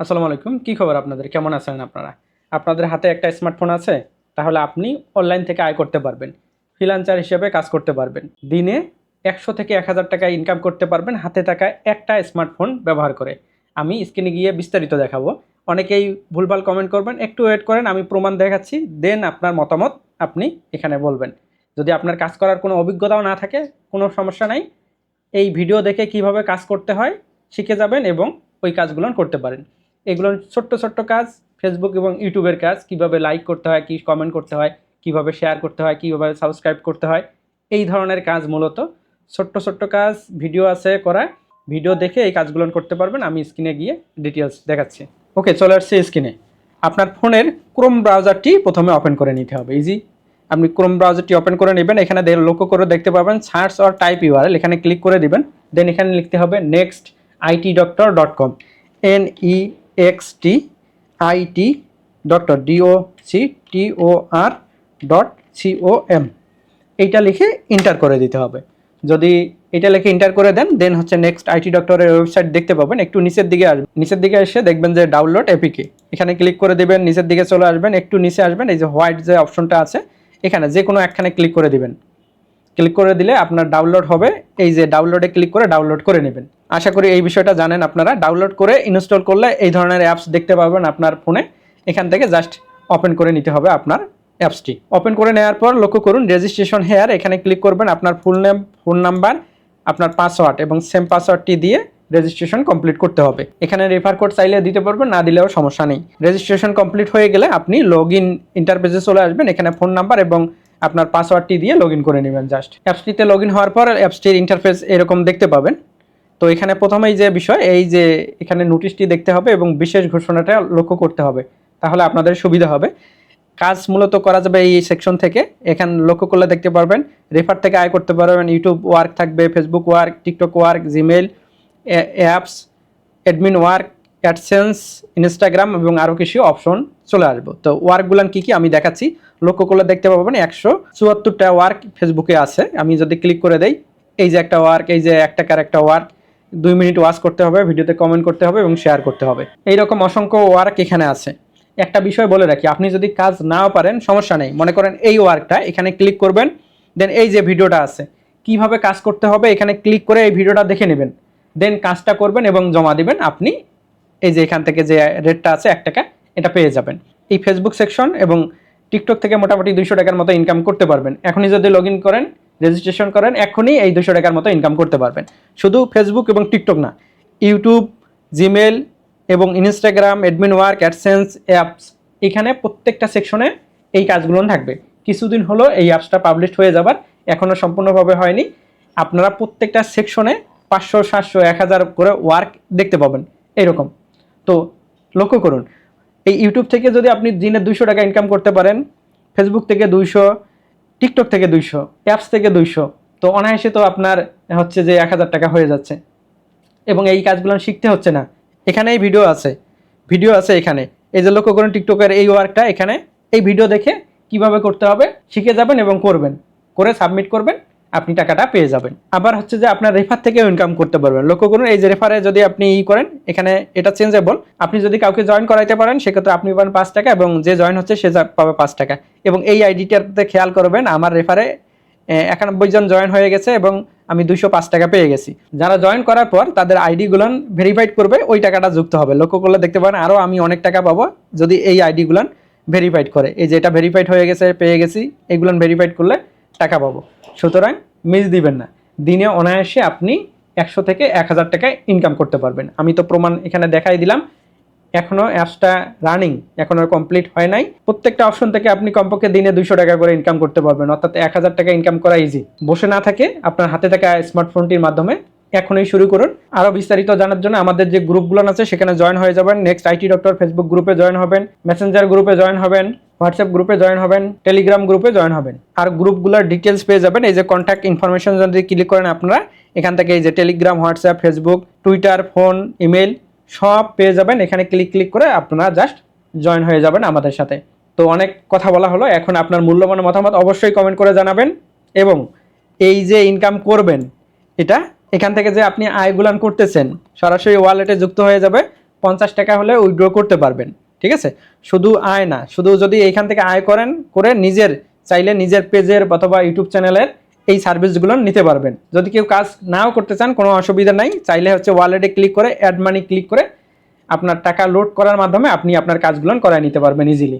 আসসালামু আলাইকুম, কী খবর আপনাদের? কেমন আছেন আপনারা? আপনাদের হাতে একটা স্মার্টফোন আছে, তাহলে আপনি অনলাইন থেকে আয় করতে পারবেন ফ্রিলান্সার হিসেবে কাজ করতে পারবেন। দিনে একশো থেকে এক হাজার টাকা ইনকাম করতে পারবেন, হাতে থাকা একটা স্মার্টফোন ব্যবহার করে। আমি স্ক্রিনে গিয়ে বিস্তারিত দেখাবো। অনেকেই ভুলভাল কমেন্ট করবেন, একটু ওয়েট করেন, আমি প্রমাণ দেখাচ্ছি দেন আপনার মতামত আপনি এখানে বলবেন। যদি আপনার কাজ করার কোনো অভিজ্ঞতাও না থাকে, কোনো সমস্যা নাই, এই ভিডিও দেখে কীভাবে কাজ করতে হয়, শিখে যাবেন এবং ওই কাজগুলো করতে পারেন। এগুলো ছোট্ট ছোট্ট কাজ ফেসবুক এবং ইউটিউবের কাজ, কীভাবে লাইক করতে হয়, কী কমেন্ট করতে হয়, কীভাবে শেয়ার করতে হয়, কীভাবে সাবস্ক্রাইব করতে হয়, এই ধরনের কাজ মূলত। ছোট্ট ছোট্ট কাজ ভিডিও আছে করা ভিডিও দেখে এই কাজগুলো করতে পারবেন। আমি স্ক্রিনে গিয়ে ডিটেলস দেখাচ্ছি। ওকে চলে আসছে স্ক্রিনে আপনার ফোনের ক্রোম ব্রাউজারটি প্রথমে ওপেন করে নিতে হবে। ইজি আপনি ক্রোম ব্রাউজারটি ওপেন করে নেবেন। এখানে লক্ষ্য করে দেখতে পাবেন সার্চ অর টাইপ ইউআরএল এখানে ক্লিক করে দিবেন। দেন এখানে লিখতে হবে next IT doctor dot com N E X T IT doctor D O C T O R dot C O M এইটা লিখে ইন্টার করে দিতে হবে। যদি এটা লিখে ইন্টার করে দেন দেন হচ্ছে নেক্সট আইটি ডক্টরের ওয়েবসাইট দেখতে পাবেন। একটু নিচের দিকে আসবেন নিচের দিকে এসে দেখবেন যে ডাউনলোড এপিকে এখানে ক্লিক করে দেবেন, নিচের দিকে চলে আসবেন, একটু নিচে আসবেন। এই যে হোয়াইট যে অপশনটা আছে, এখানে যে কোনো একখানে ক্লিক করে দিবেন। ক্লিক করে দিলে আপনার ডাউনলোড হবে। এই যে ডাউনলোডে ক্লিক করে ডাউনলোড করে নেবেন। আশা করি এই বিষয়টা জানেন আপনারা। ডাউনলোড করে ইনস্টল করলে এই ধরনের অ্যাপস দেখতে পাবেন আপনার ফোনে এখান থেকে জাস্ট ওপেন করে নিতে হবে আপনার অ্যাপসটি ওপেন করে নেওয়ার পর লক্ষ্য করুন রেজিস্ট্রেশন হেয়ার এখানে ক্লিক করবেন আপনার ফুল নেম ফোন নাম্বার আপনার পাসওয়ার্ড এবং সেম পাসওয়ার্ডটি দিয়ে রেজিস্ট্রেশন কমপ্লিট করতে হবে। এখানে রেফার কোড চাইলে দিতে পারবেন, না দিলেও সমস্যা নেই। রেজিস্ট্রেশন কমপ্লিট হয়ে গেলে আপনি লগ ইন ইন্টারপেজে চলে আসবেন। এখানে ফোন নাম্বার এবং আপনার পাসওয়ার্ডটি দিয়ে লগ করে নেবেন জাস্ট অ্যাপসটিতে লগ হওয়ার পর অ্যাপসটির ইন্টারফেস এরকম দেখতে পাবেন। তো এখানে প্রথমেই যে বিষয়, এই যে এখানে নোটিশটি দেখতে হবে এবং বিশেষ ঘোষণাটা লক্ষ্য করতে হবে। তাহলে আপনাদের সুবিধা হবে। কাজ মূলত করা যাবে এই সেকশন থেকে। এখানে লক্ষ্য করলে দেখতে পারবেন রেফার থেকে আয় করতে পারবেন। ইউটিউব ওয়ার্ক থাকবে Facebook work TikTok work Gmail apps admin work AdSense Instagram এবং আরও কিছু অপশন চলে আসব। তো ওয়ার্কগুলান কী কী? আমি দেখাচ্ছি। লক্ষ্য করলে দেখতে পাবেন একশো চুয়াত্তরটা ওয়ার্ক ফেসবুকে আছে। আমি যদি ক্লিক করে দেই, এই যে একটা ওয়ার্ক, এই যে এক টাকার একটা ওয়ার্ক, দুই মিনিট ওয়াচ করতে হবে, ভিডিওতে কমেন্ট করতে হবে এবং শেয়ার করতে হবে। এইরকম অসংখ্য ওয়ার্ক এখানে আছে। একটা বিষয় বলে রাখি, আপনি যদি কাজ নাও পারেন, সমস্যা নেই। মনে করেন এই ওয়ার্কটা, এখানে ক্লিক করবেন, দেন এই যে ভিডিওটা আছে, কীভাবে কাজ করতে হবে, এখানে ক্লিক করে এই ভিডিওটা দেখে নেবেন। দেন কাজটা করবেন এবং জমা দিবেন। আপনি এই যে এখান থেকে যে রেটটা আছে, এক টাকা এটা পেয়ে যাবেন। এই ফেসবুক সেকশন এবং টিকটক থেকে মোটামুটি দুইশো টাকার মতো ইনকাম করতে পারবেন। এখনই যদি লগ করেন রেজিস্ট্রেশন করেন, এখনই এই দুশো টাকার মতো ইনকাম করতে পারবেন। শুধু ফেসবুক এবং টিকটক না ইউটিউব জিমেল এবং Instagram admin work AdSense apps এখানে প্রত্যেকটা সেকশনে এই কাজগুলো থাকবে। কিছুদিন হলো এই অ্যাপসটা পাবলিশ হয়ে যাবার এখনও সম্পূর্ণভাবে হয়নি। আপনারা প্রত্যেকটা সেকশনে পাঁচশো, সাতশো, এক হাজার করে ওয়ার্ক দেখতে পাবেন। এরকম। তো লক্ষ্য করুন এই ইউটিউব থেকে যদি আপনি দিনে দুইশো টাকা ইনকাম করতে পারেন ফেসবুক থেকে দুইশো টিকটক থেকে দুইশো অ্যাপস থেকে দুইশো, তো অনায়াসে তো আপনার হচ্ছে যে এক হাজার টাকা হয়ে যাচ্ছে। এবং এই কাজগুলো শিখতে হচ্ছে না। এখানেই ভিডিও আছে। ভিডিও আছে এখানে। এই যে লক্ষ্য করুন টিকটকের এই ওয়ার্কটা এখানে। এই ভিডিও দেখে কীভাবে করতে হবে, শিখে যাবেন এবং করবেন। করে সাবমিট করবেন। আপনি টাকাটা পেয়ে যাবেন। আবার হচ্ছে যে আপনার রেফার থেকে ইনকাম করতে পারবেন। লক্ষ্য করুন, এই যে রেফারে যদি আপনি ই করেন, এখানে এটা চেঞ্জেবল আপনি যদি কাউকে জয়েন করাইতে পারেন, সেক্ষেত্রে আপনি পাবেন পাঁচ টাকা এবং যে জয়েন হচ্ছে, সে পাবে পাঁচ টাকা। এবং এই আইডিটাতে খেয়াল করবেন, আমার রেফারে একানব্বই জন জয়েন হয়ে গেছে এবং আমি দুইশো পাঁচ টাকা পেয়ে গেছি। যারা জয়েন করার পর, তাদের আইডিগুলান ভেরিফাইড করবে, ওই টাকাটা যুক্ত হবে। লক্ষ্য করলে দেখতে পারেন আরও আমি অনেক টাকা পাবো যদি এই আইডিগুলান ভেরিফাইড করে। এই যে এটা ভেরিফাইড হয়ে গেছে, পেয়ে গেছি। এইগুলান ভেরিফাইড করলে টাকা পাবো। সুতরাং মিস দিবেন না। দিনে অনায়াসে আপনি একশো থেকে এক হাজার টাকা ইনকাম করতে পারবেন। আমি তো প্রমাণ এখানে দেখাই দিলাম। এখনও অ্যাপসটা রানিং এখনও কমপ্লিট হয় নাই। প্রত্যেকটা অপশন থেকে আপনি কমপক্ষে দিনে দুশো টাকা করে ইনকাম করতে পারবেন। অর্থাৎ এক হাজার টাকা ইনকাম করা ইজি বসে না থাকে আপনার হাতে থাকা স্মার্টফোনটির মাধ্যমে এখনই শুরু করুন। আরও বিস্তারিত জানার জন্য আমাদের যে গ্রুপগুলো আছে, সেখানে জয়েন হয়ে যাবেন। নেক্সট আইটি ডক্টর ফেসবুক গ্রুপে জয়েন হবেন মেসেঞ্জার গ্রুপে জয়েন হবেন হোয়াটসঅ্যাপ গ্রুপে জয়েন হবেন টেলিগ্রাম গ্রুপে জয়েন হবেন। আর গ্রুপগুলোর ডিটেলস পেয়ে যাবেন, এই যে কন্ট্যাক্ট ইনফরমেশন যদি ক্লিক করেন আপনারা, এখান থেকে এই যে Telegram WhatsApp Facebook Twitter phone email সব পেয়ে যাবেন। এখানে ক্লিক ক্লিক করে আপনারা জাস্ট জয়েন হয়ে যাবেন আমাদের সাথে। তো অনেক কথা বলা হলো, এখন আপনার মূল্যবান মতামত অবশ্যই কমেন্ট করে জানাবেন। এবং এই যে ইনকাম করবেন, এটা এখান থেকে যে আপনি আয়গুলান করতেছেন, সরাসরি ওয়ালেটে যুক্ত হয়ে যাবে, পঞ্চাশ টাকা হলে উইথড্র করতে পারবেন, ঠিক আছে? শুধু আয় না, শুধু যদি এইখান থেকে আয় করেন, করে নিজের, চাইলে নিজের পেজের অথবা ইউটিউব চ্যানেলের এই সার্ভিসগুলো নিতে পারবেন। যদি কেউ কাজ নাও করতে চান, কোনো অসুবিধা নাই, চাইলে হচ্ছে ওয়ালেটে ক্লিক করে অ্যাড মানি ক্লিক করে আপনার টাকা লোড করার মাধ্যমে আপনি আপনার কাজগুলো করায় নিতে পারবেন ইজিলি